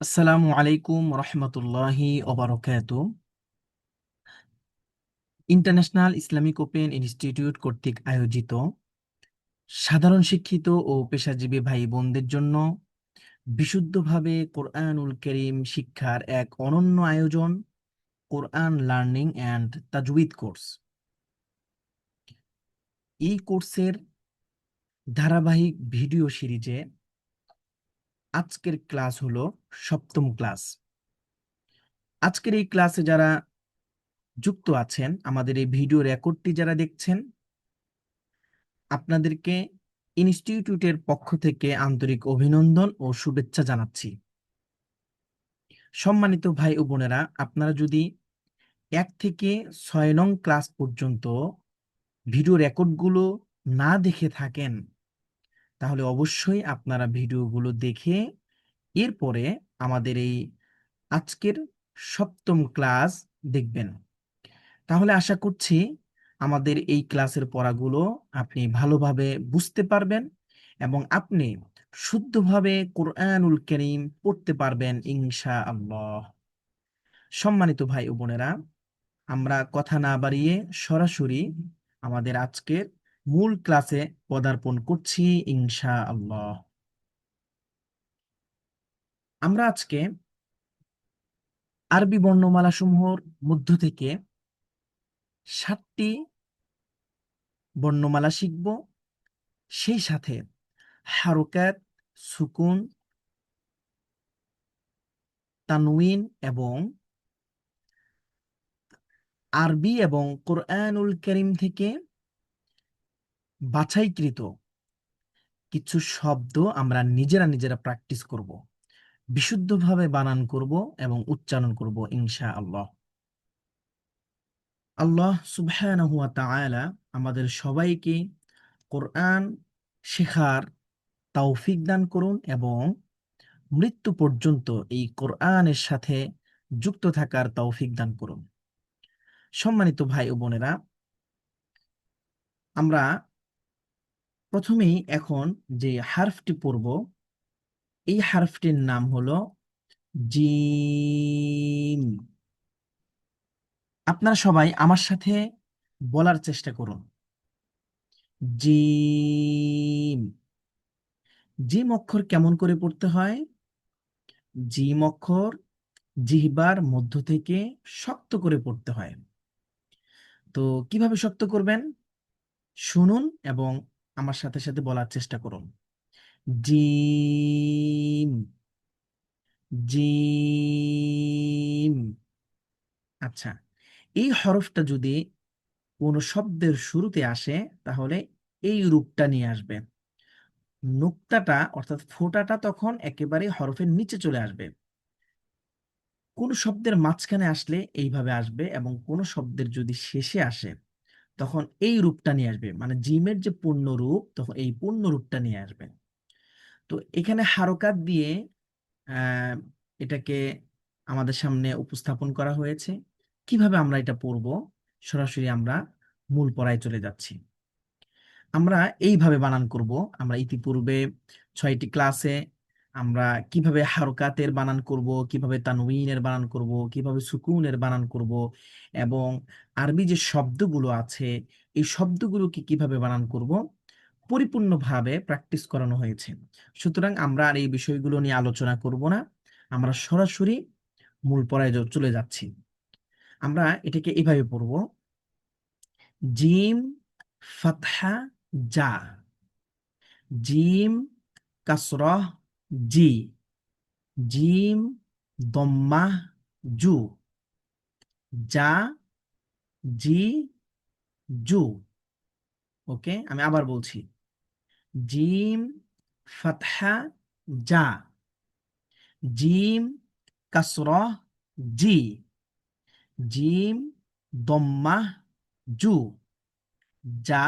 আসসালামু আলাইকুম রহমতুল্লাহি ওবরকাত ইন্টারন্যাশনাল ইসলামিক ওপেন ইনস্টিটিউট কর্তৃক আয়োজিত সাধারণ শিক্ষিত ও পেশাজীবী ভাই বোনদের জন্য বিশুদ্ধভাবে কোরআনুল করিম শিক্ষার এক অনন্য আয়োজন, কোরআন লার্নিং অ্যান্ড তাজউইদ কোর্স। এই কোর্সের ধারাবাহিক ভিডিও সিরিজে আজকের ক্লাস হলো সপ্তম ক্লাস। আজকের এই ক্লাসে যারা যুক্ত আছেন, আমাদের এই ভিডিও রেকর্ডটি যারা দেখছেন, আপনাদেরকে ইনস্টিটিউটের পক্ষ থেকে আন্তরিক অভিনন্দন ও শুভেচ্ছা জানাচ্ছি। সম্মানিত ভাই ও বোনেরা, আপনারা যদি এক থেকে ছয় নং ক্লাস পর্যন্ত ভিডিও রেকর্ডগুলো না দেখে থাকেন তাহলে অবশ্যই আপনারা ভিডিওগুলো দেখে এরপরে আমাদের এই আজকের সপ্তম ক্লাস দেখবেন। তাহলে আশা করছি আমাদের এই ক্লাসের পড়াগুলো আপনি ভালোভাবে বুঝতে পারবেন এবং আপনি শুদ্ধভাবে কোরআনুল করিম পড়তে পারবেন ইনশা আল্লাহ সম্মানিত ভাই ও বোনেরা, আমরা কথা না বাড়িয়ে সরাসরি আমাদের আজকের মূল ক্লাসে পদার্পণ করছি ইনশা আল্লাহ আমরা আজকে আরবি বর্ণমালা সমূহর মধ্য থেকে সাতটি বর্ণমালা শিখব। সেই সাথে হারকাত, সুকুন তানউইন এবং আরবি এবং কোরআনুল করিম থেকে বাছাইকৃত কিছু শব্দ আমরা নিজেরা নিজেরা প্র্যাকটিস করব। বিশুদ্ধভাবে বানান করব এবং উচ্চারণ করব ইনশা আল্লাহ আল্লাহ সুবহানাহু আমাদের সবাইকে কোরআন শেখার তৌফিক দান করুন এবং মৃত্যু পর্যন্ত এই কোরআনের সাথে যুক্ত থাকার তৌফিক দান করুন। সম্মানিত ভাই ও বোনেরা, আমরা প্রথমেই এখন যে হারফটি পড়ব, এই হারফটির নাম হলো জিম। আপনারা সবাই আমার সাথে বলার চেষ্টা করুন। জিম। জিম অক্ষর কেমন করে পড়তে হয়? জিম অক্ষর জিহবার মধ্য থেকে শক্ত করে পড়তে হয়। তো কীভাবে শক্ত করবেন? শুনুন এবং আমার সাথে সাথে বলার চেষ্টা করুন। জিম জিম আচ্ছা এই হরফটা যদি কোনো শব্দের শুরুতে আসে, তাহলে এই রূপটা নিয়ে আসবে। নুক্তাটা, অর্থাৎ ফোঁটাটা তখন একেবারে হরফের নিচে চলে আসবে। কোন শব্দের মাঝখানে আসলে এইভাবে আসবে এবং কোন শব্দের যদি শেষে আসে তখন এই রূপটা নিয়ে আসবে। মানে জিমের যে পূর্ণ রূপ, তখন এই পূর্ণ রূপটা নিয়ে আসবে। তো এখানে হারকাত দিয়ে এটাকে আমাদের সামনে উপস্থাপন করা হয়েছে। কীভাবে আমরা এটা পড়ব? সরাসরি আমরা মূল পড়ায় চলে যাচ্ছি। আমরা এইভাবে বানান করব। আমরা ইতিপূর্বে ছয়টি ক্লাসে আমরা কীভাবে হারকাতের বানান করব, কীভাবে তানউইনের বানান করব, কীভাবে সুকুনের বানান করব এবং আরবি যে শব্দগুলো আছে, এই শব্দগুলোকে কীভাবে বানান করব, পরিপূর্ণভাবে প্র্যাকটিস করানো হয়েছে। সুতরাং আমরা আর এই বিষয়গুলো নিয়ে আলোচনা করব না। আমরা সরাসরি মূল পড়ায় চলে যাচ্ছি। আমরা এটাকে এভাবে পড়ব। জিম, ফাতহা যা জিম, কাসরহ জি। জিম দম্মা জু। যা জি জু। ওকে, আমি আবার বলছি। জিম ফাতহা যা জিম কাসরহ জি। জিম দম্মা জু। যা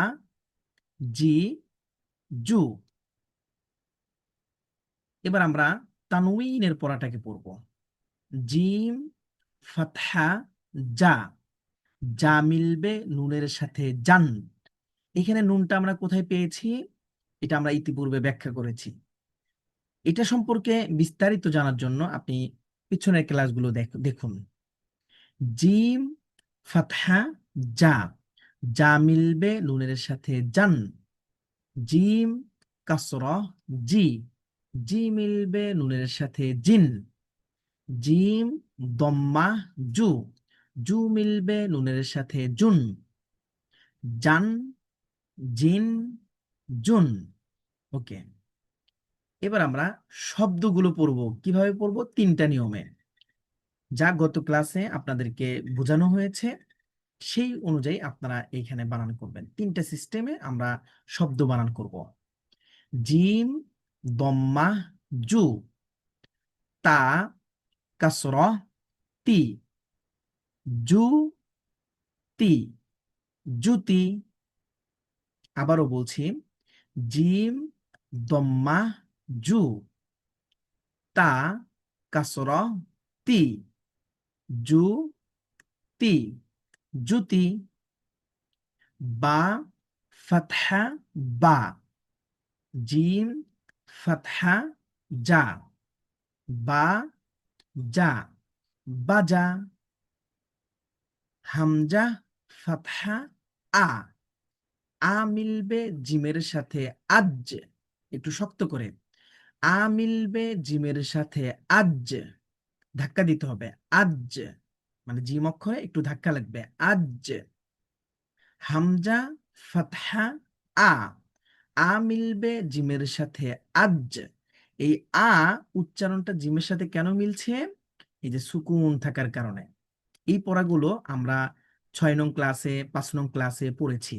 জি জু। এবার আমরা তানউইনের পড়াটাকে পড়ব। জিম, ফাতহা যা যা মিলবে নুনের সাথে জান। এখানে নুনটা আমরা কোথায় পেয়েছি? এটা আমরা ইতিপূর্বে ব্যাখ্যা করেছি। এটা সম্পর্কে বিস্তারিত জানার জন্য আপনি পিছনের ক্লাসগুলো দেখ- দেখুন। জিম, ফাতহা যা যা মিলবে নুনের সাথে জান। জিম, কাসরা, জি। জি মিলবে নুনের সাথে জিন। জিম, দম্মা, জু। জু মিলবে নুনের সাথে জুন। জান, জিন, জুন। ওকে। এবার আমরা শব্দগুলো পড়ব। কীভাবে পড়ব? তিনটা নিয়মে। যা গত ক্লাসে আপনাদেরকে বোঝানো হয়েছে, সেই অনুযায়ী আপনারা এইখানে বানান করবেন। তিনটা সিস্টেমে আমরা শব্দ বানান করব। জিম দম্মা জু তা কাসর তি জু তি জুতি আবারও বলছি জিম দম্মা জু তা কাসর তি জু তি জুতি বা ফাতহা বা জিম ফাতহা যা বা যা বাজা হামজা, ফাতহা, আ। আ মিলবে জিমের সাথে আজ একটু শক্ত করে। আ মিলবে জিমের সাথে আজ ধাক্কা দিতে হবে। আজ মানে জিম অক্ষরে একটু ধাক্কা লাগবে। আজ হামজা, ফাতহা, আ। আ মিলবে জিমের সাথে আজ এই আ উচ্চারণটা জিমের সাথে কেন মিলছে? এই যে সুকুন থাকার কারণে। এই পড়াগুলো আমরা ছয় নং ক্লাসে পাঁচ নং ক্লাসে পড়েছি।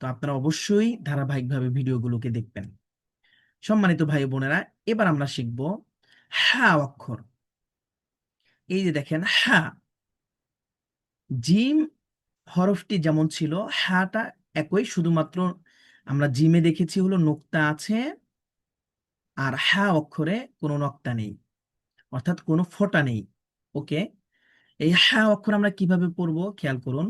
তো আপনারা অবশ্যই ধারাবাহিকভাবে ভিডিওগুলোকে দেখবেন। সম্মানিত ভাই বোনেরা, এবার আমরা শিখব হা অক্ষর। এই যে দেখেন, হা। জিম হরফটি যেমন ছিল, হাটা একই, শুধুমাত্র আমরা জিমে দেখেছি হলো নোক্তা আছে আর হা অক্ষরে কোনো নক্তা নেই, অর্থাৎ কোনো ফোঁটা নেই, ওকে? এই হা অক্ষর আমরা কীভাবে পড়ব? খেয়াল করুন।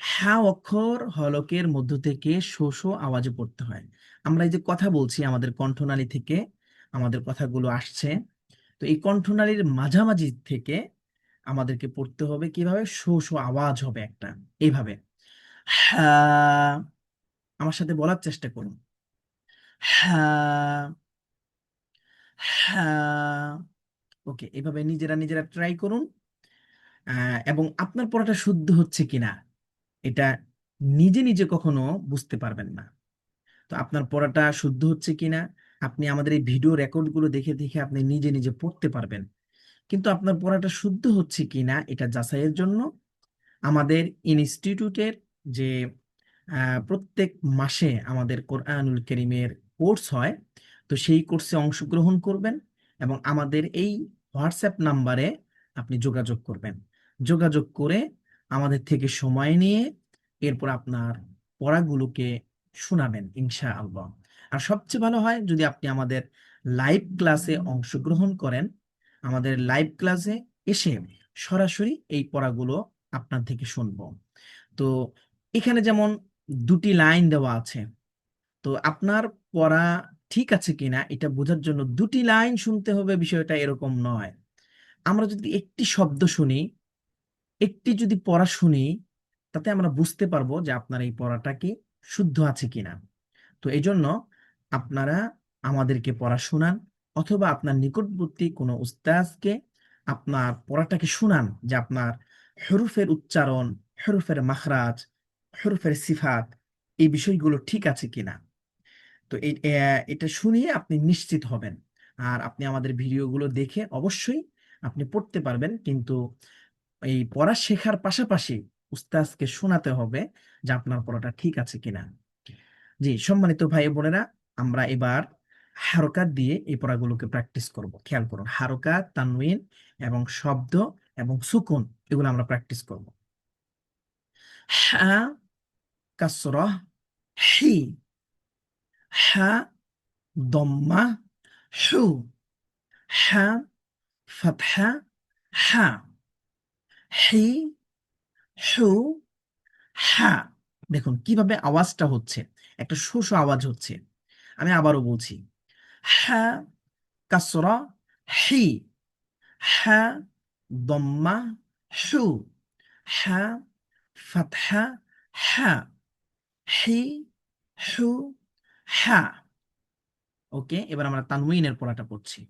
হা অক্ষর হলকের মধ্য থেকে শো শো আওয়াজে পড়তে হয়। আমরা এই যে কথা বলছি আমাদের কণ্ঠনালী থেকে, আমাদের কথাগুলো আসছে, তো এই কণ্ঠনালীর মাঝামাঝি থেকে আমাদেরকে পড়তে হবে কীভাবে? শো শো আওয়াজ হবে একটা এইভাবে হ্যাঁ আমার সাথে বলার চেষ্টা করুন। হ্যাঁ হ্যাঁ ওকে, এভাবে নিজেরা নিজেরা ট্রাই করুন। এবং আপনার পড়াটা শুদ্ধ হচ্ছে কিনা, এটা নিজে নিজে কখনো বুঝতে পারবেন না। তো আপনার পড়াটা শুদ্ধ হচ্ছে কিনা, আপনি আমাদের এই ভিডিও রেকর্ডগুলো দেখে দেখে আপনি নিজে নিজে পড়তে পারবেন। কিন্তু আপনার পড়াটা শুদ্ধ হচ্ছে কিনা, এটা যাচাইয়ের জন্য আমাদের ইনস্টিটিউটের যে প্রত্যেক মাসে আমাদের কোরআনুল করিমের কোর্স হয়। তো সেই কোর্সে অংশগ্রহণ করবেন এবং আমাদের এই হোয়াটসঅ্যাপ নাম্বারে আপনি যোগাযোগ করবেন। যোগাযোগ করে আমাদের থেকে সময় নিয়ে এরপর আপনার পড়াগুলোকে শোনাবেন ইনশা আল্লাহ আর সবচেয়ে ভালো হয় যদি আপনি আমাদের লাইভ ক্লাসে অংশগ্রহণ করেন, আমাদের লাইভ ক্লাসে এসে সরাসরি এই পড়াগুলো আপনার থেকে শুনব। তো এখানে যেমন দুটি লাইন দেওয়া আছে। তো আপনার পড়া ঠিক আছে কিনা এটা বোঝার জন্য দুটি লাইন শুনতে হবে, বিষয়টা এরকম নয়। আমরা যদি একটি শব্দ শুনি, একটি যদি পড়া শুনি, তাতে আমরা বুঝতে পারব যে আপনার এই পড়াটা কি শুদ্ধ আছে কিনা। তো এই জন্য আপনারা আমাদেরকে পড়া শোনান, অথবা আপনার নিকটবর্তী কোনো উস্তাজকে আপনার পড়াটাকে শোনান যে আপনার হরুফের উচ্চারণ, হরুফের মাখরাজ হরুফের সিফাত এই বিষয়গুলো ঠিক আছে কিনা? তো এটা শুনিয়ে আপনি নিশ্চিত হবেন। আর আপনি আমাদের ভিডিওগুলো দেখে অবশ্যই আপনি পড়তে পারবেন, কিন্তু এই পড়া শেখার পাশাপাশি উস্তাজকে শোনাতে হবে যে আপনার পড়াটা ঠিক আছে কিনা। জি, সম্মানিত ভাই বোনেরা, আমরা এবার হারকাত দিয়ে এই পড়াগুলোকে প্র্যাকটিস করব। খেয়াল করুন, হারকাত তানউইন এবং শব্দ এবং সুকুন, এগুলো আমরা প্র্যাকটিস করব। হা কাসরা হি হা দম্মা হু হা ফাতহা হা হি হু হা দেখুন, কীভাবে আওয়াজটা হচ্ছে? একটা শোষ আওয়াজ হচ্ছে। আমি আবারও বলছি, হা, কাসরা, হি, হা দম্মা হু হা ফাতহা হা। হি, হু, হা। ওকে, এবার আমরা তানউইনের পড়াটা পড়ছি।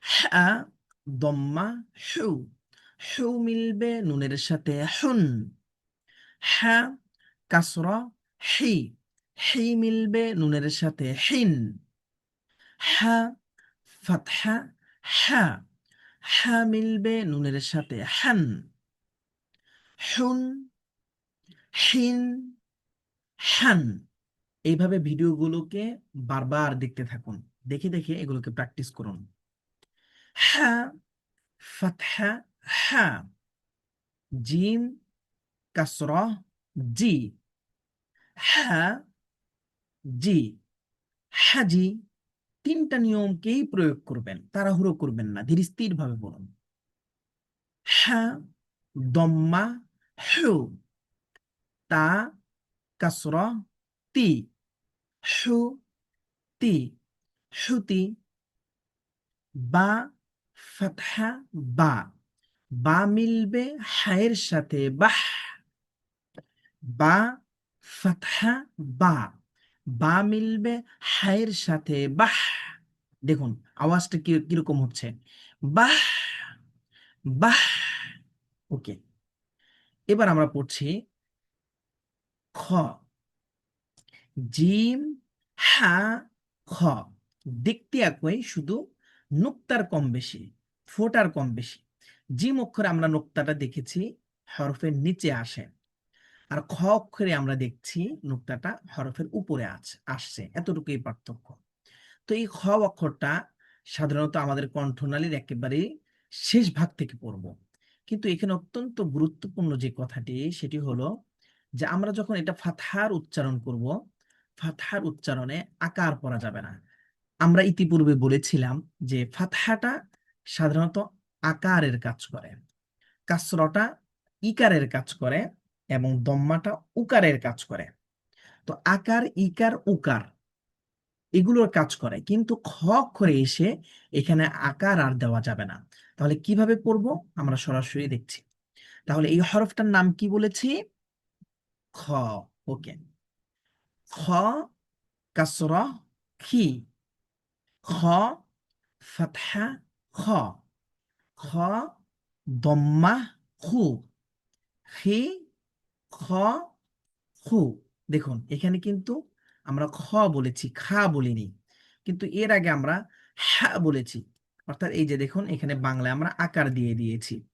হা, দম্মা, হু। হু মিলবে নুনের সাথে হুন। হা, কাসরা, হি। হি মিলবে নুনের সাথে হিন। হা, ফাতহা, হা। হা মিলবে নুনের সাথে হান। হুন, হিন হান এইভাবে ভিডিওগুলোকে বারবার দেখতে থাকুন। দেখে দেখে এগুলোকে প্র্যাকটিস করুন। হা ফাতহা হা জিম কাসরা, জি হা জি হাজি তিনটা নিয়মকেই প্রয়োগ করবেন, তাড়াহুড়ো করবেন না, ধীর স্থির ভাবে বলুন। হ্যাঁ দম্মা, হু, তা কাসরা তি হু তি হুতি বা, ফাতহা, বা। বা মিলবে হায়ের সাথে, বাহ। বা, ফাতহা, বা। বা মিলবে হায়ের সাথে, বাহ। দেখুন, আওয়াজটা কি, কীরকম হচ্ছে? বাহ বাহ। ওকে। এবার আমরা পড়ছি খ। জিম, হা, খ। দেখতে একই, শুধু নুক্তার কম বেশি, ফোটার কম বেশি। জিম অক্ষরে আমরা নুক্তাটা দেখেছি, হরফের নিচে আসে। আর খ অক্ষরে আমরা দেখছি, নুক্তাটা হরফের উপরে আসছে। এতটুকুই পার্থক্য। তো এই খ অক্ষরটা সাধারণত আমাদের কণ্ঠনালীর একেবারে শেষ ভাগ থেকে পড়ব। কিন্তু এখানে অত্যন্ত গুরুত্বপূর্ণ যে কথাটি, সেটি হলো যে আমরা যখন এটা ফাতহার উচ্চারণ করব, ফাতহার উচ্চারণে আকার পড়া যাবে না। আমরা ইতিপূর্বে বলেছিলাম যে ফাথাটা সাধারণত আকারের কাজ করে, কাসরটা ইকারের কাজ করে এবং দম্মাটা উকারের কাজ করে। তো আকার, ইকার, উকার এগুলোর কাজ করে, কিন্তু খ অক্ষরে এসে এখানে আকার আর দেওয়া যাবে না। তাহলে কীভাবে পড়ব? আমরা সরাসরি দেখছি। তাহলে এই হরফটার নাম কি বলেছি? খ, ওকে। খ, কাসরা, খি। খ, ফাতহা, খ। খ দম্মা খু। খি, খ, খু। দেখুন, এখানে কিন্তু আমরা খ বলেছি, খা বলিনি। কিন্তু এর আগে আমরা হা বলেছি। অর্থাৎ এই যে দেখুন, এখানে বাংলায় আমরা আকার দিয়ে দিয়েছি।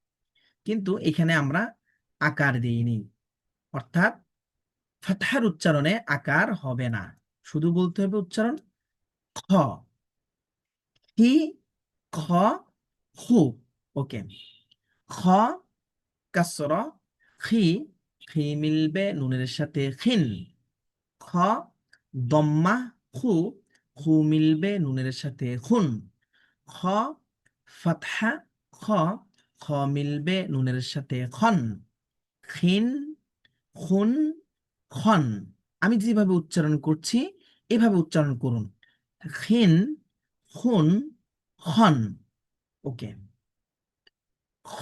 কিন্তু এখানে আমরা আকার দিইনি। অর্থাৎ ফাতহার উচ্চারণে আকার হবে না। শুধু বলতে হবে উচ্চারণ? খ। হি, খ খু ওকে। খ, কাসর। খি খি মিলবে নুনের সাথে খিন। খ, দম্মা খু খু মিলবে নুনের সাথে খুন খ, ফাতহা। খ খ মিলবে নুনের সাথে খন। খিন, খুন। খন আমি যেভাবে উচ্চারণ করছি, এভাবে উচ্চারণ করুন। খিন খুন খন ওকে। খ,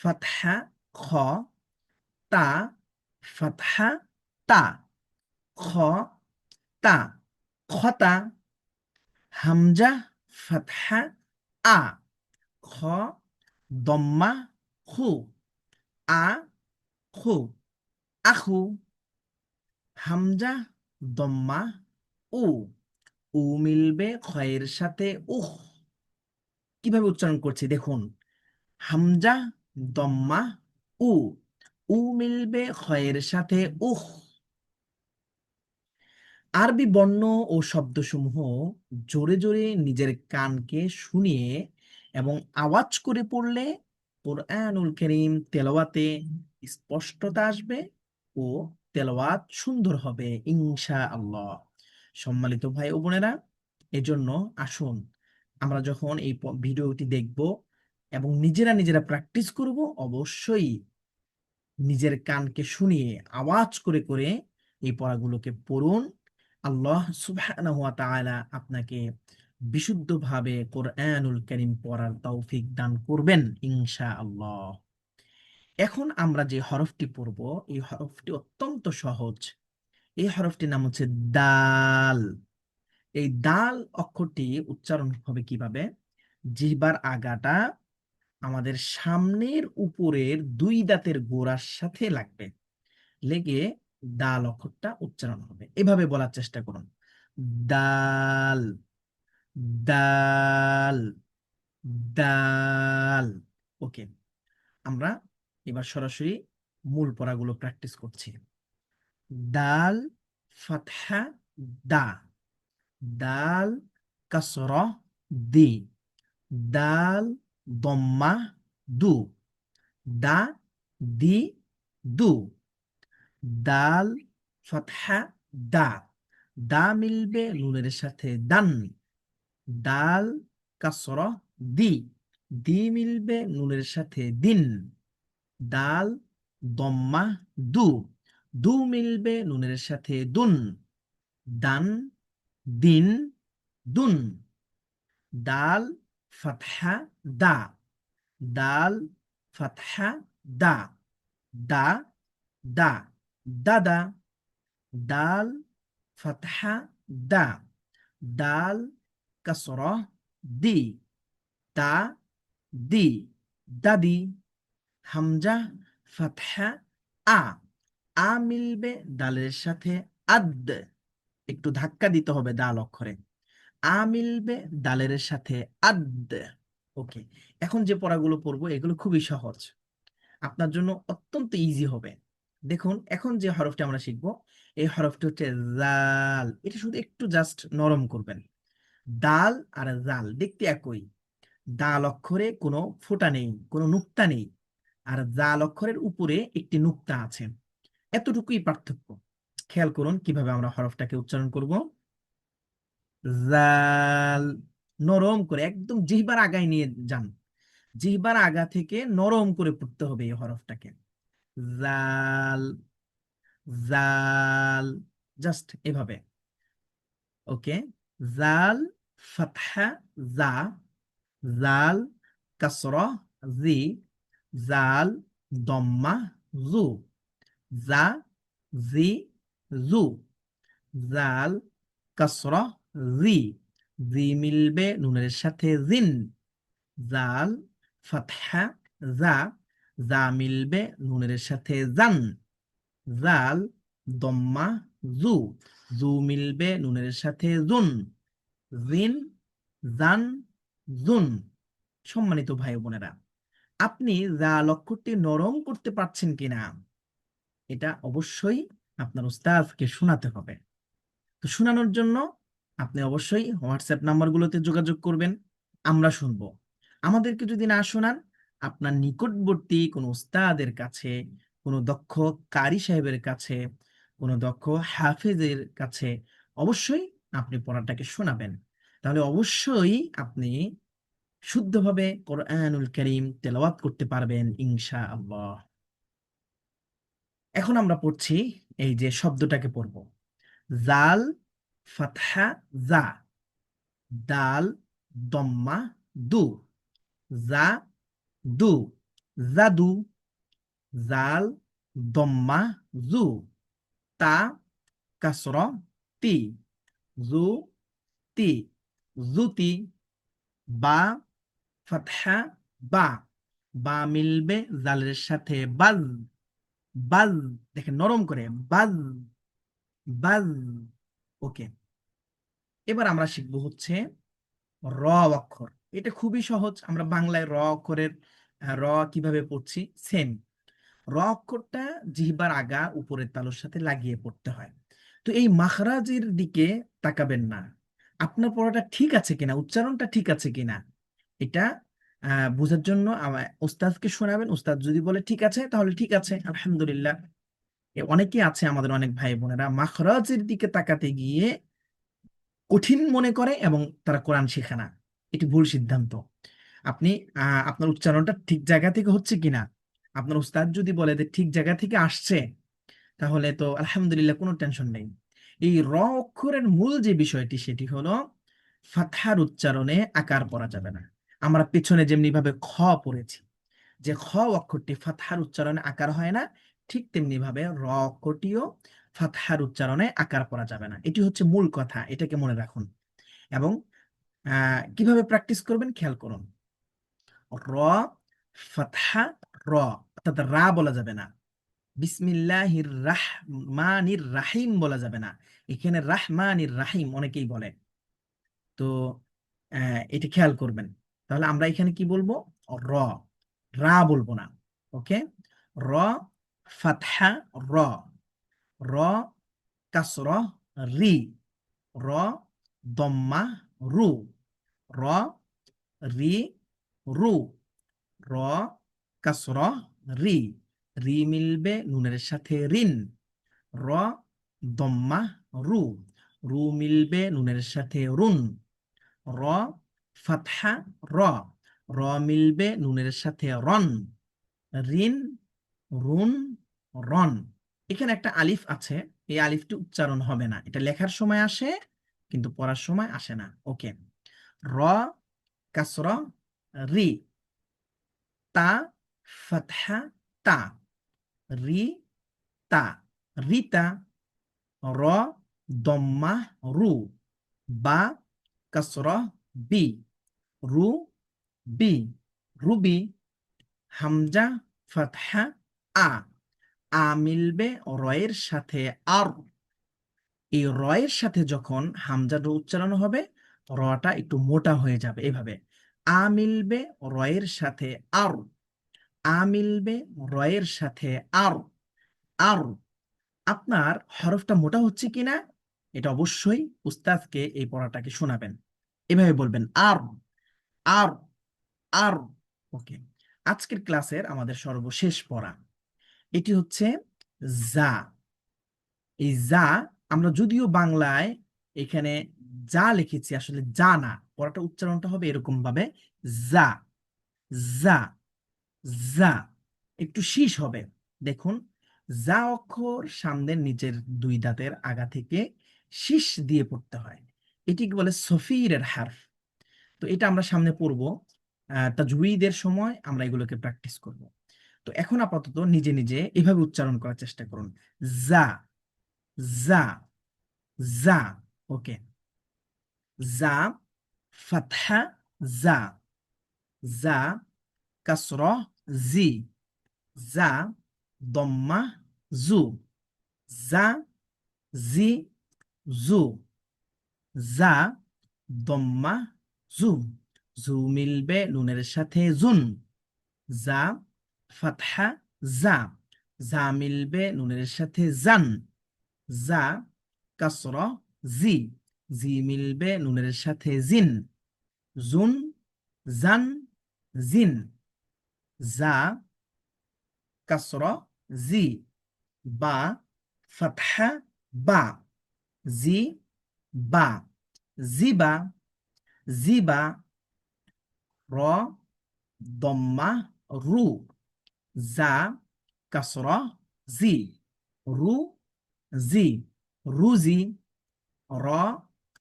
ফাতহা, খ, তা, ফাতহা, তা। খ, তা, খতা। হামজা, ফাতহা, আ। খ, দম্মা, খু। আ, খু। আখু। হামজা, দম্মা, উ। উ মিলবে খয়ের সাথে উহ। কীভাবে উচ্চারণ করছি? দেখুন। হামজা, দম্মা, উ। উ মিলবে খয়ের সাথে উহ। আরবি বর্ণ ও শব্দসমূহ জোরে জোরে নিজের কানকে শুনিয়ে এবং আওয়াজ করে পড়লে কোরআনুল করিম তেলাওয়াতে স্পষ্টতা আসবে ও তেলাওয়াত সুন্দর হবে ইনশা আল্লাহ সম্মানিত ভাই ও বোনেরা, এজন্য আসুন, আমরা যখন এই ভিডিওটি দেখব এবং নিজেরা নিজেরা প্র্যাকটিস করব, অবশ্যই নিজের কানকে শুনিয়ে, আওয়াজ করে করে এই পড়াগুলোকে পড়ুন। আল্লাহ সুবহানাহু ওয়া তাআলা আপনাকে বিশুদ্ধভাবে কোরআনুল কারীম পড়ার তৌফিক দান করবেন, ইনশাআল্লাহ। এখন আমরা যে হরফটি পড়ব, এই হরফটি অত্যন্ত সহজ। এই হরফটির নাম হচ্ছে দাল। এই দাল অক্ষরটি উচ্চারণ হবে কীভাবে? জিহ্বার আগাটা আমাদের সামনের উপরের দুই দাঁতের গোড়ার সাথে লাগবে। লেগে দাল অক্ষরটা উচ্চারণ হবে। এভাবে বলার চেষ্টা করুন। দাল দাল দাল। ওকে, আমরা এবার সরাসরি মূল পড়াগুলো প্র্যাকটিস করছি। দাল, ফাতহা, দা। দাল, কাসর, দি। দাল, দম্মা, দু। দা, দি, দু। দাল, ফাতহা, দা। দা মিলবে নুনের সাথে দান। দাল, কাসর, দি। দি মিলবে নুনের সাথে দিন। দাল দম্মা, দু। দু মিলবে নুনের সাথে দুন। দান, দিন, দুন। দাল ফাতহা, দা। দাল ফাতহা, দা। দা দা। দাদা। দাল ফাতহা, দা। দাল কাসরা দি। তা, দি। দাদি। হামজা, ফাতহা, আ। আ মিলবে দালের সাথে আদ। একটু ধাক্কা দিতে হবে দাল অক্ষরে। আ মিলবে দালের সাথে আদ। ওকে, এখন যে পড়াগুলো পড়ব, এগুলো খুবই সহজ। আপনার জন্য অত্যন্ত ইজি হবে। দেখুন, এখন যে হরফটা আমরা শিখব, এই হরফটা হচ্ছে জাল। এটা শুধু একটু জাস্ট নরম করবেন। দাল আর জাল, দেখতে একই। দাল অক্ষরে কোনো ফোঁটা নেই, কোনো নুক্তা নেই। আর জাল অক্ষরের উপরে একটি নুক্তা আছে। এতটুকুই পার্থক্য। খেয়াল করুন কীভাবে আমরা হরফটাকে উচ্চারণ করব। জাল, নরম করে একদম জিহবার আগায় নিয়ে যান। জিহবার আগা থেকে নরম করে পড়তে হবে এই হরফটাকে। জাল জাল, জাস্ট এভাবে। ওকে? জাল, ফাতহা, জা, জাল, কাসরা, জি জাল দম্মা জু জা জি জু জাল কাসরা জি জি মিলবে নুনের সাথে জিন জাল ফাতহা জা জা মিলবে নুনের সাথে জান জাল দম্মা জু জু মিলবে নুনের সাথে জুন জিন জান জুন সম্মানিত ভাই বোনেরা আপনি জাল অক্ষরটি নরম করতে পারছেন কিনা, এটা অবশ্যই আপনার উস্তাদকে শোনাতে হবে। তো শোনানোর জন্য আপনি অবশ্যই হোয়াটসঅ্যাপ নাম্বারগুলোতে যোগাযোগ করবেন, আমরা শুনব। আমাদেরকে যদি না শোনান, আপনার নিকটবর্তী কোনো উস্তাদের কাছে, কোনো দক্ষ কারি সাহেবের কাছে, কোনো দক্ষ হাফেজের কাছে অবশ্যই আপনি পড়াটাকে শোনাবেন। তাহলে অবশ্যই আপনি শুদ্ধভাবে কোরআনুল করিম তেলাওয়াত করতে পারবেন ইনশা আল্লাহ এখন আমরা পড়ছি এই যে শব্দটাকে পড়ব। জাল, ফাতহা, জা। দাল, দম্মা, দু। জা, দু। জাদু। জাল, দম্মা, জু। তা, কাসর, তি। জু, তি। জুতি। বা ফাতহা, বা বা মিলবে জালের সাথে বাজ বাজ, দেখেন নরম করে, বাজ বাজ, ওকে। এবার আমরা শিখব হচ্ছে র অক্ষর। এটা খুবই সহজ, আমরা বাংলায় র অক্ষরের র কীভাবে পড়ছি? সেম র অক্ষরটা জিহবার আগা উপরের তালুর সাথে লাগিয়ে পড়তে হয়। তো এই মাখরাজের দিকে তাকাবেন না। আপনার পড়াটা ঠিক আছে কিনা? উচ্চারণটা ঠিক আছে কিনা? এটা বোঝার জন্য আমার উস্তাদকে শোনাবেন। উস্তাদ যদি বলে, ঠিক আছে, তাহলে ঠিক আছে, আলহামদুলিল্লাহ। অনেকে আছে আমাদের অনেক ভাই বোনেরা মাখরাজের দিকে তাকাতে গিয়ে কঠিন মনে করে এবং তারা কোরআন শেখে না। এটি ভুল সিদ্ধান্ত। আপনি আপনার উচ্চারণটা ঠিক জায়গা থেকে হচ্ছে কিনা আপনার উস্তাদ যদি বলে যে, ঠিক জায়গা থেকে আসছে, তাহলে তো আলহামদুলিল্লাহ কোনো টেনশন নেই। এই র অক্ষরের মূল যে বিষয়টি, সেটি হলো ফাতহার উচ্চারণে আকার পড়া যাবে না। আমরা পেছনে যেমনি ভাবে খ পড়েছি, যে খ অক্ষরটি ফাতহার উচ্চারণে আকার হয় না, ঠিক তেমনি ভাবে র অক্ষরটিও ফাতহার উচ্চারণে আকার পড়া যাবে না। এটি হচ্ছে মূল কথা, এটাকে মনে রাখুন। এবং কীভাবে প্র্যাকটিস করবেন? খেয়াল করুন। র, ফাতহা, র, অর্থাৎ রা বলা যাবে না। বিসমিল্লাহির রাহমানির রাহিম বলা যাবে না। এখানে রাহমানির রাহিম অনেকেই বলে। তো এটি খেয়াল করবেন। তাহলে আমরা এখানে কি বলব? র। রা বলব না, ওকে? র, ফাতহা, র। র, কাসর, রি। র, দম্মা, রু। র, রি, রু। র, কাসর, রি। রি মিলবে নুনের সাথে রিন। র, দম্মা, রু। রু মিলবে নুনের সাথে রুন। র ফাতহা, র। র মিলবে নুনের সাথে রন। রিন, রুন, রন। এখানে একটা আলিফ আছে, এই আলিফটি উচ্চারণ হবে না। এটা লেখার সময় আসে, কিন্তু পড়ার সময় আসে না। ওকে। র, কাসর, রি। তা, ফাতহা, তা। রি, তা। রিতা, র, দম্মা, রু। বা, কাসর, বি। রু বি রুবি হামজা ফাতহা আ আ মিলবে রয়ের সাথে আর। এই রয়ের সাথে যখন হামজাটা উচ্চারণ হবে, রটা একটু মোটা হয়ে যাবে এভাবে। আ মিলবে রয়ের সাথে আর। আ মিলবে রয়ের সাথে আর। আর। আপনার হরফটা মোটা হচ্ছে কিনা, এটা অবশ্যই উস্তাদকে এই পড়াটাকে শোনাবেন। এভাবে বলবেন, আর। আর আর, ওকে। আজকের ক্লাসের আমাদের সর্বশেষ পড়া। এটি হচ্ছে যা। এই যা আমরা যদিও বাংলায় এখানে যা লিখেছি, আসলে যা না, পড়াটা উচ্চারণটা হবে এরকম ভাবে যা। যা। যা। একটু শীষ হবে। দেখুন, যা অক্ষর সামনের নিচের দুই দাঁতের আগা থেকে শীষ দিয়ে পড়তে হয়। এটিকে বলে? সফিরের হারফ। তো এটা আমরা সামনে পড়ব। তাজউইদের সময় আমরা এগুলোকে প্র্যাকটিস করব। তো এখন আপাতত নিজে নিজে এভাবে উচ্চারণ করার চেষ্টা করুন। যা যা যা ওকে যা, ফাতহা, যা যা, কাসর, জি, যা, দম্মা, জু, যা, জি, জু, যা, দম্মা জু জু মিলবে নুনের সাথে জুন যা ফাতহা যা যা মিলবে নুনের সাথে জান যা কাসর জি জি মিলবে নুনের সাথে জিন জুন জান জিন যা কাসর জি বা ফাতহা বা জি বা জিবা জিবা র দম্মা রু জা কাসর জি রু জি রুজি র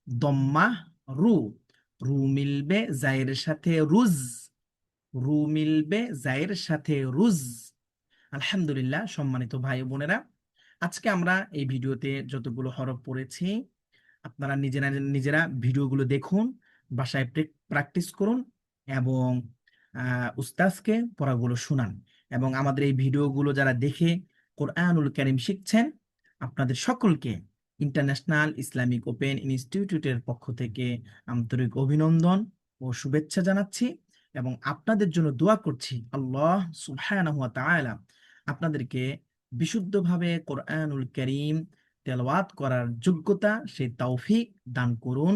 দম্মা রু রু মিলবে জায়ের সাথে রুজ রু মিলবে জায়ের সাথে রুজ আলহামদুলিল্লাহ সম্মানিত ভাই বোনেরা, আজকে আমরা এই ভিডিওতে যতগুলো হরফ পড়েছি, আপনারা নিজেরা নিজেরা ভিডিওগুলো দেখুন বাসায় প্র্যাকটিস করুন এবং উস্তাজকে পড়াগুলো শুনান। এবং আমাদের এই ভিডিওগুলো যারা দেখে কোরআনুল করিম শিখছেন, আপনাদের সকলকে ইন্টারন্যাশনাল ইসলামিক ওপেন ইনস্টিটিউটের পক্ষ থেকে আন্তরিক অভিনন্দন ও শুভেচ্ছা জানাচ্ছি এবং আপনাদের জন্য দোয়া করছি, আল্লাহ সুবহানাহু ওয়া তাআলা আপনাদেরকে বিশুদ্ধভাবে কোরআনুল করিম তেলাওয়াত করার যোগ্যতা, সেই তৌফিক দান করুন।